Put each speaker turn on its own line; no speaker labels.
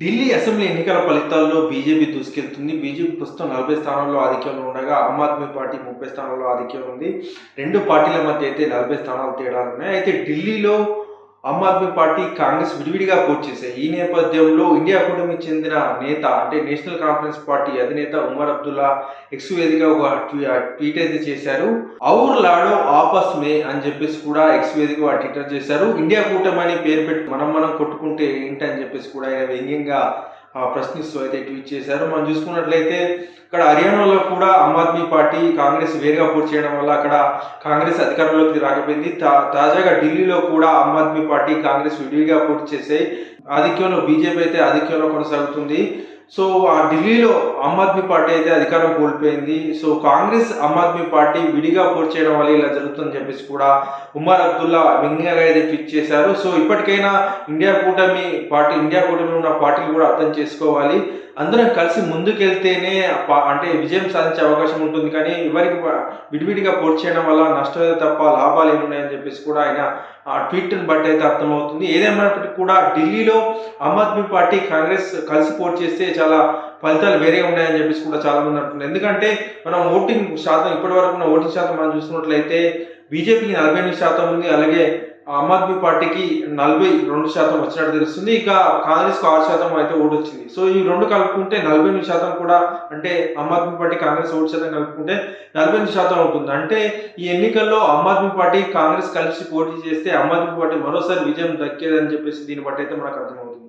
Delhi assembly ఎన్నికల ఫలితాల్లో BJP దూసుకెళ్తుంది. BJP ప్రస్తుతం నలభై స్థానాల్లో ఆధిక్యంలో ఉండగా ఆమ్ ఆద్మీ పార్టీ ముప్పై స్థానాల్లో ఆధిక్యం ఉంది. రెండు పార్టీల మధ్య అయితే నలభై స్థానాలు తేడాలు ఉన్నాయి. అయితే ఢిల్లీలో ఆమ్ ఆద్మీ పార్టీ కాంగ్రెస్ విడివిడిగా పోటీ చేశాయి ఈ నేపథ్యంలో ఇండియా కూటమికి చెందిన నేత అంటే నేషనల్ కాన్ఫరెన్స్ పార్టీ అధినేత ఉమర్ అబ్దుల్లా ఎక్స్ వేదికగా ఒక ట్వీట్ అయితే చేశారు. ఔర్ లాడో ఆపస్ మే అని చెప్పేసి కూడా ఎక్స్ వేదిక ట్విట్టర్ చేశారు. ఇండియా కూటమి అని పేరు పెట్టి మనం మనం కొట్టుకుంటే ఏంటి అని చెప్పేసి కూడా ఆయన వ్యంగ్యంగా ప్రశ్నిస్తూ అయితే ట్వీట్ చేశారు. మనం చూసుకున్నట్లయితే ఇక్కడ హర్యానాలో కూడా ఆమ్ ఆద్మీ పార్టీ కాంగ్రెస్ వేరుగా పోటీ చేయడం వల్ల అక్కడ కాంగ్రెస్ అధికారంలోకి రాకపోయింది. తా- తాజాగా ఢిల్లీలో కూడా ఆమ్ ఆద్మీ పార్టీ కాంగ్రెస్ విడివిగా పోటీ చేసే ఆధిక్యంలో బీజేపీ అయితే ఆధిక్యంలో కొనసాగుతుంది. సో ఆ ఢిల్లీలో ఆమ్ ఆద్మీ పార్టీ అయితే అధికారం కోల్పోయింది. సో కాంగ్రెస్ ఆమ్ ఆద్మీ పార్టీ విడిగా పోటీ చేయడం వల్ల ఇలా జరుగుతుందని చెప్పేసి కూడా ఉమర్ అబ్దుల్లా వ్యంగ్యంగా అయితే ట్వీట్ చేశారు. సో ఇప్పటికైనా ఇండియా కూటమి పార్టీ ఇండియా కూటమి ఉన్న పార్టీలు కూడా అర్థం చేసుకోవాలి. అందరం కలిసి ముందుకెళ్తేనే అంటే విజయం సాధించే అవకాశం ఉంటుంది. కానీ ఎవరికి విడివిడిగా పోటీ చేయడం వల్ల నష్టమే తప్ప లాభాలు ఏమున్నాయని చెప్పేసి కూడా ఆయన ఆ ట్వీట్ని బట్టి అయితే అర్థమవుతుంది. ఏదేమైనప్పటికీ కూడా ఢిల్లీలో ఆమ్ ఆద్మీ పార్టీ కాంగ్రెస్ కలిసి పోటీ చేస్తే చాలా ఫలితాలు వేరే ఉన్నాయని చెప్పేసి కూడా చాలామంది అంటున్నారు. ఎందుకంటే మనం ఓటింగ్ శాతం ఇప్పటి వరకు ఉన్న ఓటింగ్ శాతం మనం చూసుకున్నట్లయితే బీజేపీకి నలభై ఎనిమిది శాతం ఉంది అలాగే ఆమ్ ఆద్మీ పార్టీకి నలభై రెండు శాతం వచ్చినట్టు తెలుస్తుంది. ఇక కాంగ్రెస్కి ఆరు శాతం అయితే ఓటు వచ్చింది. సో ఈ రెండు కలుపుకుంటే నలభై ఎనిమిది శాతం కూడా అంటే ఆమ్ ఆద్మీ పార్టీ కాంగ్రెస్ ఓటు శాతం కలుపుకుంటే నలభై ఎనిమిది శాతం అవుతుంది అంటే ఈ ఎన్నికల్లో ఆమ్ ఆద్మీ పార్టీ కాంగ్రెస్ కలిసి పోటీ చేస్తే ఆమ్ ఆద్మీ పార్టీ మరోసారి విజయం దక్కేదని చెప్పేసి దీన్ని బట్టి అయితే మనకు అర్థమవుతుంది.